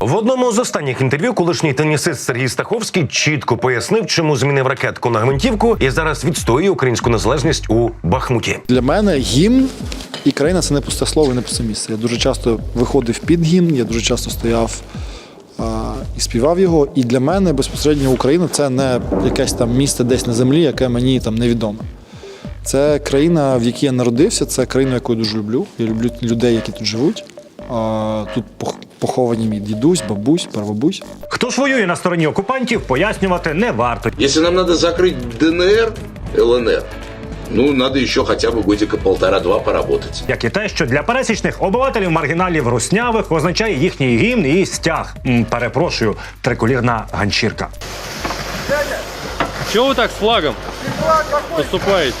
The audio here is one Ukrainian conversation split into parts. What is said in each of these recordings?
В одному з останніх інтерв'ю колишній тенісист Сергій Стаховський чітко пояснив, чому змінив ракетку на гвинтівку і зараз відстоює українську незалежність у Бахмуті. Для мене гімн і країна це не пусте слово, не пусте місце. Я дуже часто виходив під гімн, я дуже часто стояв і співав його. І для мене безпосередньо Україна це не якесь там місце десь на землі, яке мені там невідоме. Це країна, в якій я народився, це країна, яку я дуже люблю. Я люблю людей, які тут живуть. А, тут пох- поховані мій дідусь, бабусь, прабабусь. Хто ж воює на стороні окупантів, пояснювати не варто. Если нам надо закрыть ДНР, ЛНР, ну, надо еще хотя бы годика полтора-два поработать. Як і те, що для пересічних обивателів маргіналів руснявих означає їхній гімн і стяг. М, перепрошую, триколірна ганчірка. Чего вы так с флагом поступаете?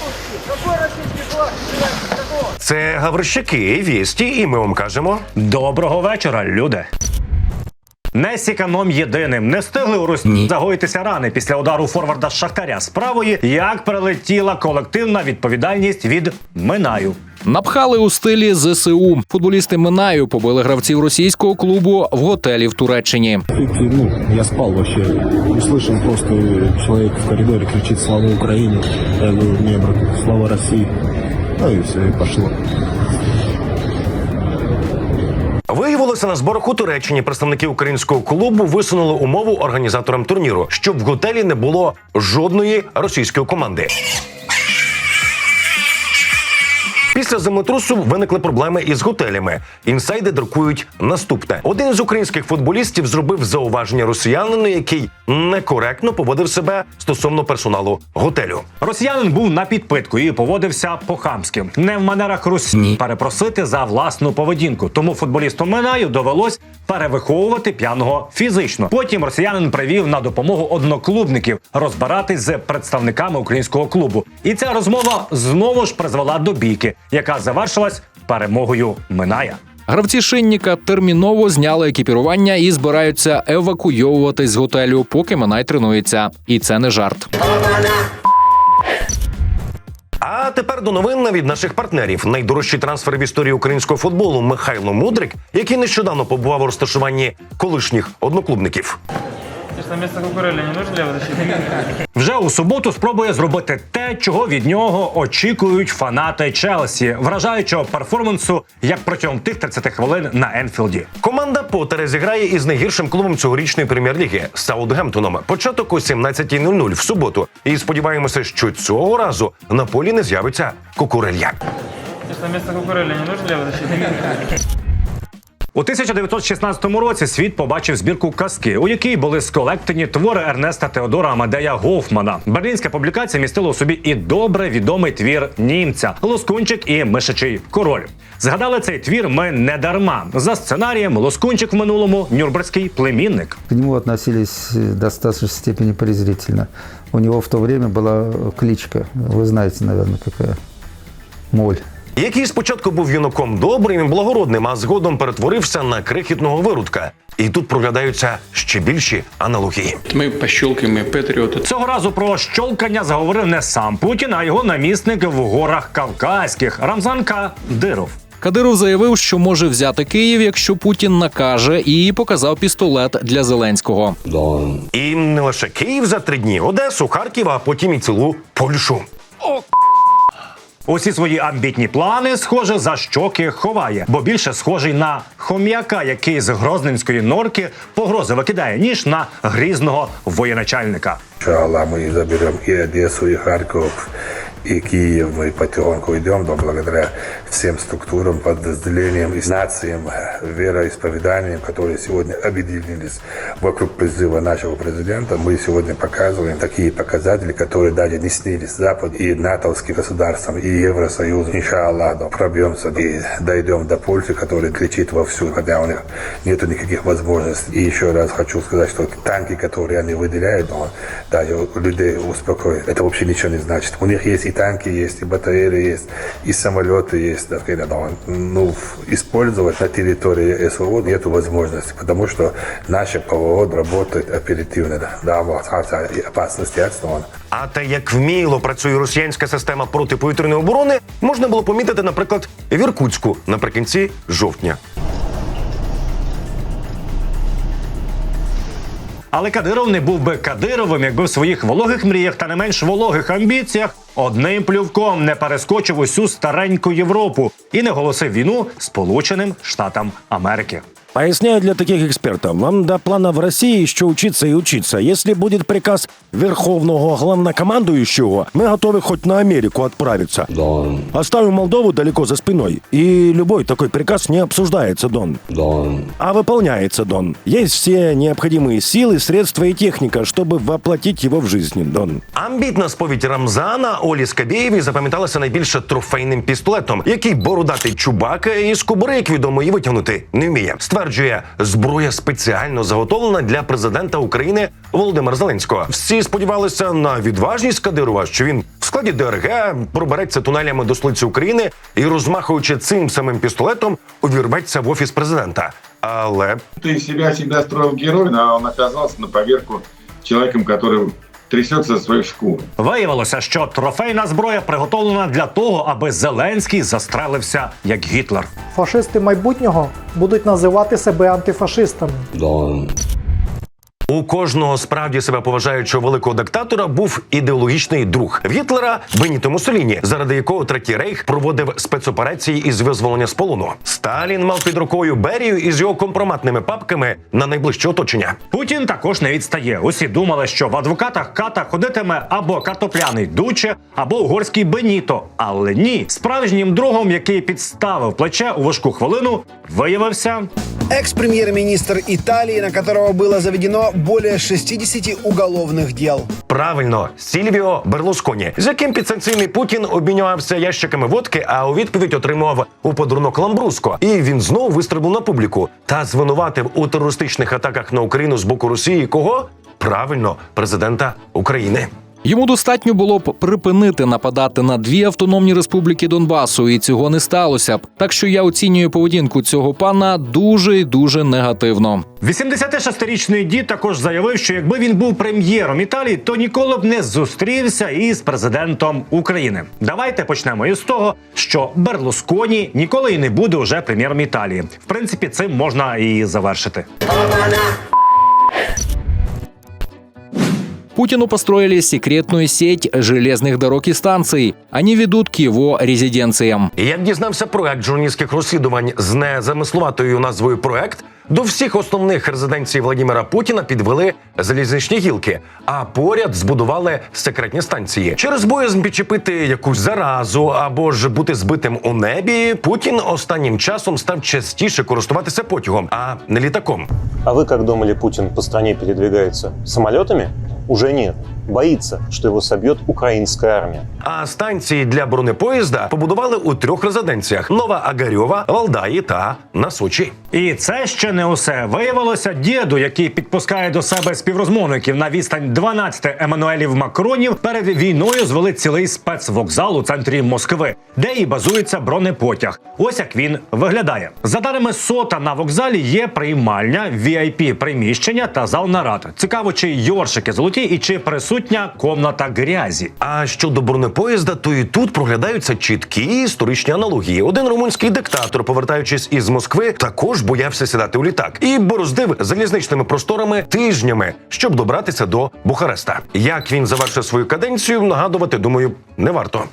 Це Гаврищаки, вісті, і ми вам кажемо. Доброго вечора, люди. Не сіканом єдиним не встигли у Русні загоїтися рани після удару форварда Шахтаря з правої, як прилетіла колективна відповідальність від Минаю. Напхали у стилі ЗСУ. Футболісти Минаю побили гравців російського клубу в готелі в Туреччині. Тут, ну, я спал вообще. Услышал просто человек в коридоре кричит «Слава Украине!» Я говорю, не, брат, «Слава России!» Ну і все, і пошло. Виявилося на зборах у Туреччині представники українського клубу висунули умову організаторам турніру, щоб в готелі не було жодної російської команди. Після землетрусу виникли проблеми із готелями. Інсайди друкують наступне: один з українських футболістів зробив зауваження росіянину, який некоректно поводив себе стосовно персоналу готелю. Росіянин був на підпитку і поводився по-хамськи. Не в манерах Русні перепросити за власну поведінку. Тому футболісту Минаю довелось перевиховувати п'яного фізично. Потім росіянин привів на допомогу одноклубників розбиратись з представниками українського клубу. І ця розмова знову ж призвела до бійки, яка завершилась перемогою Миная. Гравці шинніка терміново зняли екіпірування і збираються евакуйовуватись з готелю, поки Минай тренується. І це не жарт. А тепер до новин від наших партнерів. Найдорожчий трансфер в історії українського футболу Михайло Мудрик, який нещодавно побував у розташуванні колишніх одноклубників. На место Кукурелли не нужен левозащитник? Вже у суботу спробує зробити те, чого від нього очікують фанати Челсі, вражаючого перформансу як протягом тих 30 хвилин на Енфілді. Команда Поттера зіграє із найгіршим клубом цьогорічної прем'єр-ліги Саутгемптоном. Початок о 17.00 в суботу. І сподіваємося, що цього разу на полі не з'явиться кукурелья. На место Кукурелли не нужен левозащитник? У 1916 році світ побачив збірку казки, у якій були сколектені твори Ернеста Теодора Амадея Гофмана. Берлінська публікація містила у собі і добре відомий твір німця Лоскунчик і Мишачий король. Згадали цей твір ми не дарма. За сценарієм Лоскунчик в минулому нюрнберзький племінник. К нему относились в достаточной степени презрительно. У него в то время была кличка, вы знаете, наверное, какая. Моль. Який спочатку був юнаком добрим і благородним, а згодом перетворився на крихітного виродка. І тут проглядаються ще більші аналогії. Мы пощелкаем и патриоты. Цього разу про щолкання заговорив не сам Путін, а його намісник в горах Кавказьких Рамзан Кадиров. Кадиров заявив, що може взяти Київ, якщо Путін накаже, і показав пістолет для Зеленського. І не лише Київ за три дні, Одесу, Харків, а потім і цілу Польщу. Усі свої амбітні плани, схоже, за щоки ховає, бо більше схожий на хом'яка, який з грозненської норки погрози викидає, ніж на грізного воєначальника. Иншаллах, ми заберемо і Одесу, і Харьков, и Киев. Мы потихоньку идем, но благодаря всем структурам, подразделениям и нациям, вероисповеданиям, которые сегодня объединились вокруг призыва нашего президента, мы сегодня показываем такие показатели, которые даже не снились Запад и натовским государствам, и Евросоюзу. Иншаллах, да, пробьемся и дойдем до Польши, которая кричит вовсю, хотя у них нету никаких возможностей. И еще раз хочу сказать, что танки, которые они выделяют, он даже людей успокоит. Это вообще ничего не значит. У них есть и танки, есть и батареи, есть и самолеты есть. Так, это, да, ну, использовать на территории СВО нет возможности, потому что наше ПВО работает оперативно. Да, опасности отстон. А те, як вміло працює росіянська система протиповітряної оборони, можна було помітити, наприклад, в Іркутську наприкінці жовтня. Але Кадиров не був би Кадировим, якби в своїх вологих мріях та не менш вологих амбіціях одним плювком не перескочив усю стареньку Європу і не голосив війну Сполученим Штатам Америки. Поясняю для таких экспертов. Вам до плана в России еще учиться и учиться. Если будет приказ Верховного Главнокомандующего, мы готовы хоть на Америку отправиться. Дон, Оставим Молдову далеко за спиной. И любой такой приказ не обсуждается, Дон. Дон, А выполняется, Дон. Есть все необходимые силы, средства и техника, чтобы воплотить его в жизнь, Дон. Амбітна сповідь Рамзана Олі Скабєєві запам'яталася найбільше трофейним пістолетом, який бородатий чубака із кобури, як відомо, і витягнути не вміє. Стверджує, зброя спеціально заготовлена для президента України Володимира Зеленського. Всі сподівалися на відважність Кадирова, що він в складі ДРГ пробереться тунелями до столиці України і, розмахуючи цим самим пістолетом, увірветься в офіс президента. Але Ты из себя всегда строил героя, а он оказался на поверку человеком, который трясется за свою шкуру. Виявилося, що трофейна зброя приготовлена для того, аби Зеленський застрелився як Гітлер. Фашисти майбутнього будуть називати себе антифашистами. Дон. У кожного справді себе поважаючого великого диктатора був ідеологічний друг в Гітлера Беніто Муссоліні, заради якого третій рейх проводив спецоперації із визволення з полону. Сталін мав під рукою Берію із його компроматними папками на найближче оточення. Путін також не відстає. Усі думали, що в адвокатах ката ходитиме або картопляний дуче, або угорський Беніто. Але ні, справжнім другом, який підставив плече у важку хвилину, виявився Экс-премьер-министр Италии, на которого было заведено более 60 уголовных дел. Правильно, Сільвіо Берлусконі, з яким підсанкційний Путін обмінювався ящиками водки, а у відповідь отримував у подарунок ламбруско. І він знову вистрибнув на публіку та звинуватив у терористичних атаках на Україну з боку Росії. Кого? Правильно, президента України. Йому достатньо було б припинити нападати на дві автономні республіки Донбасу, і цього не сталося б. Так що я оцінюю поведінку цього пана дуже і дуже негативно. 86-річний дід також заявив, що якби він був прем'єром Італії, то ніколи б не зустрівся із президентом України. Давайте почнемо із того, що Берлусконі ніколи і не буде уже прем'єром Італії. В принципі, цим можна і завершити. Путину построили секретную сеть железных дорог и станций. Они ведут к его резиденциям. Як дізнався проект журналістських розслідувань з незамисловатою назвою проект, до всіх основних резиденцій Владімира Путіна підвели залізничні гілки, а поряд збудували секретні станції. Через боязнь підчепити якусь заразу або ж бути збитим у небі. Путін останнім часом став частіше користуватися потягом, а не літаком. А вы как думали, Путин по стране передвигается? Самолетами? Уже нет. Боится, что его собьет украинская армия. А станції для бронепоїзда побудували у трьох резиденціях: Нова Агарьова, Валдаї та на Сочі. І це ще не усе. Виявилося, діду, який підпускає до себе співрозмовників на відстань 12 Еммануелів Макронів, перед війною звели цілий спецвокзал у центрі Москви, де і базується бронепотяг. Ось як він виглядає. За даними сота на вокзалі є приймальня, vip приміщення та зал нарад. Цікаво, чи йоршики золоті і чи присутня комната грязі. А щодо бронепоїзда, то і тут проглядаються чіткі історичні аналогії. Один румунський диктатор, повертаючись із Москви, також боявся сідати у літак і бороздив залізничними просторами тижнями, щоб добратися до Бухареста. Як він завершив свою каденцію, нагадувати, думаю, не варто.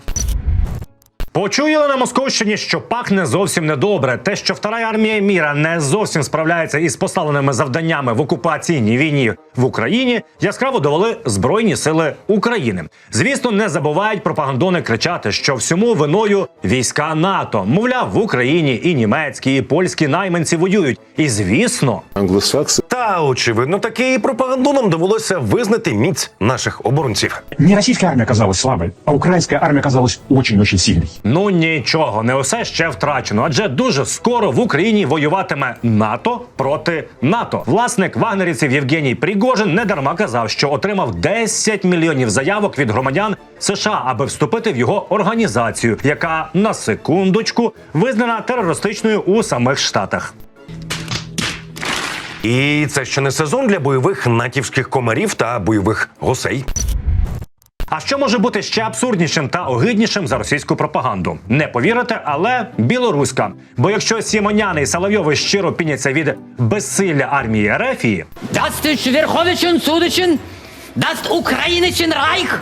Почуяли на Московщині, що пахне зовсім недобре. Те, що втора армія міра не зовсім справляється із поставленими завданнями в окупаційній війні в Україні, яскраво довели збройні сили України. Звісно, не забувають пропагандони кричати, що всьому виною війська НАТО. Мовляв, в Україні і німецькі, і польські найманці воюють. І звісно, Англосаксы. Та очевидно, таки і пропагандонам довелося визнати міць наших оборонців. Не российская армия оказалась слабой, а украинская армия оказалась очень-очень сильной. Ну нічого, не усе ще втрачено, адже дуже скоро в Україні воюватиме НАТО проти НАТО. Власник вагнерівців Євгеній Пригожин недарма казав, що отримав 10 мільйонів заявок від громадян США, аби вступити в його організацію, яка на секундочку визнана терористичною у самих штатах. І це ще не сезон для бойових натівських комарів та бойових гусей. А що може бути ще абсурднішим та огиднішим за російську пропаганду? Не повірите, але білоруська. Бо якщо Сімоняни і Соловйови щиро піняться від безсилля армії Ерефії, Дастич Верховичен Судичен, даст Україничен Райх.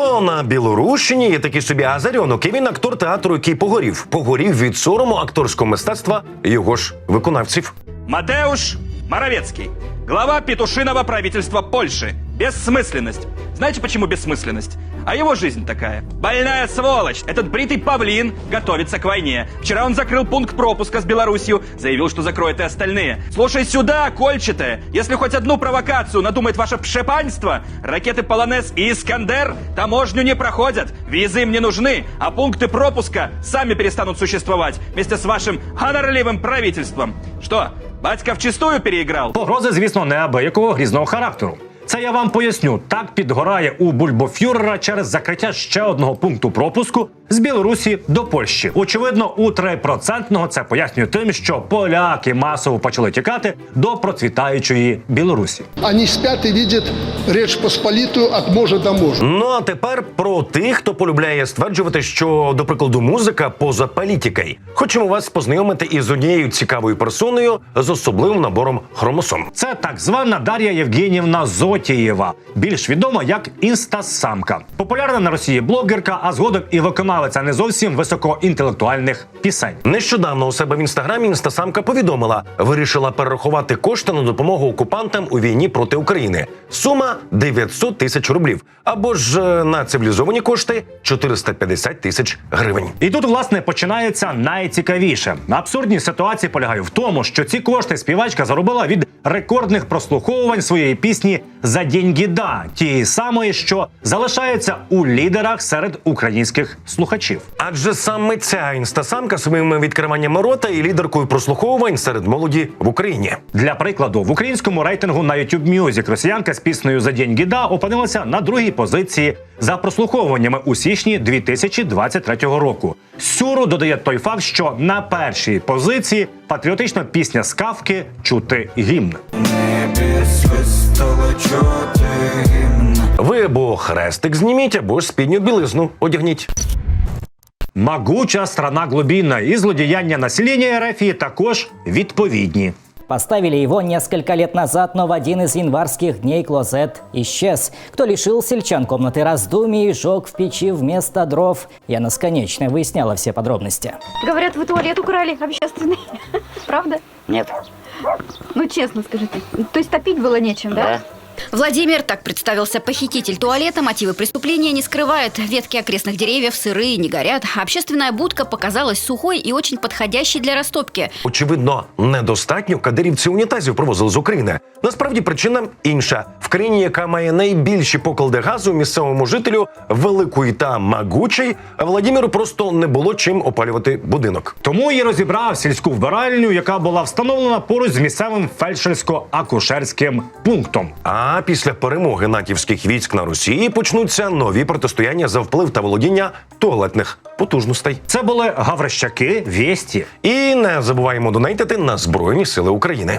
То на Білорущині є такий собі Азарьонок, і він актор театру, який погорів. Погорів від сорому акторського мистецтва його ж виконавців. Матеуш Маравецький, глава петушиного правительства Польши. Бессмысленность. Знаете, почему бессмысленность? А его жизнь такая. Больная сволочь. Этот бритый павлин готовится к войне. Вчера он закрыл пункт пропуска с Белоруссию, заявил, что закроет и остальные. Слушай сюда, кольчатая. Если хоть одну провокацию надумает ваше пшепанство, ракеты Полонез и Искандер таможню не проходят, визы им не нужны, а пункты пропуска сами перестанут существовать вместе с вашим гонорливым правительством. Что, батька вчистую переиграл? погрози, звісно, неабиякого грізного характеру. Це я вам поясню. Так підгорає у бульбофюрера через закриття ще одного пункту пропуску з Білорусі до Польщі. Очевидно, у 3% це пояснює тим, що поляки масово почали тікати до процвітаючої Білорусі. Они спят и видят Речь Посполитую от можа до можа. Ну а тепер про тих, хто полюбляє стверджувати, що, до прикладу, музика поза політикою. Хочемо вас познайомити із однією цікавою персоною з особливим набором хромосом. Це так звана Дар'я Євгенівна Зотієва, більш відома як інстасамка. Популярна на Росії блогерка, а згодом і виконавиця не зовсім високоінтелектуальних пісень. Нещодавно у себе в інстаграмі інстасамка повідомила, вирішила перерахувати кошти на допомогу окупантам у війні проти України. Сума 900 тисяч рублів, або ж е, на цивілізовані кошти 450 тисяч гривень. І тут, власне, починається найцікавіше. Абсурдність ситуації полягає в тому, що ці кошти співачка заробила від рекордних прослуховувань своєї пісні за деньги да, тієї самої, що залишається у лідерах серед українських слухачів. Адже саме ця інстасамка своїми відкриваннями рота і лідеркою прослуховувань серед молоді в Україні. Для прикладу, в українському рейтингу на YouTube Music росіянка з піснею за деньги да опинилася на другій позиції за прослуховуваннями у січні 2023 року. Сюру додає той факт, що на першій позиції патріотична пісня з кавки чути гімн. Або хрестик зніміть, або ж спідню білизну одягніть. Могуча страна глубинна і злодіяння населення РФ також відповідні. Поставили его несколько лет назад, но в один из январских дней клозет исчез. Кто лишил сельчан комнаты раздумий и жег в печи вместо дров? Я насконечно выясняла все подробности. Говорят, вы туалет украли общественный. Правда? Нет. Ну, честно скажите. То есть топить было нечем, да? Владимир, так представился похититель туалета, мотивы преступления не скрывает. Ветки окрестных деревьев сырые, не горят. Общественная будка показалась сухой и очень подходящей для растопки. Очевидно, недостатньо кадирівці унітазів провозили з України. Насправді причина інша в країні, яка має найбільші поклади газу місцевому жителю великої та могучий, Владимиру просто не було чим опалювати будинок. Тому і розібрав сільську вбиральню, яка була встановлена поруч з місцевим фельдшерсько-акушерським пунктом. А після перемоги натівських військ на Росії почнуться нові протистояння за вплив та володіння туалетних потужностей. Це були гаврищаки, вєсті. І не забуваємо донатити на Збройні Сили України.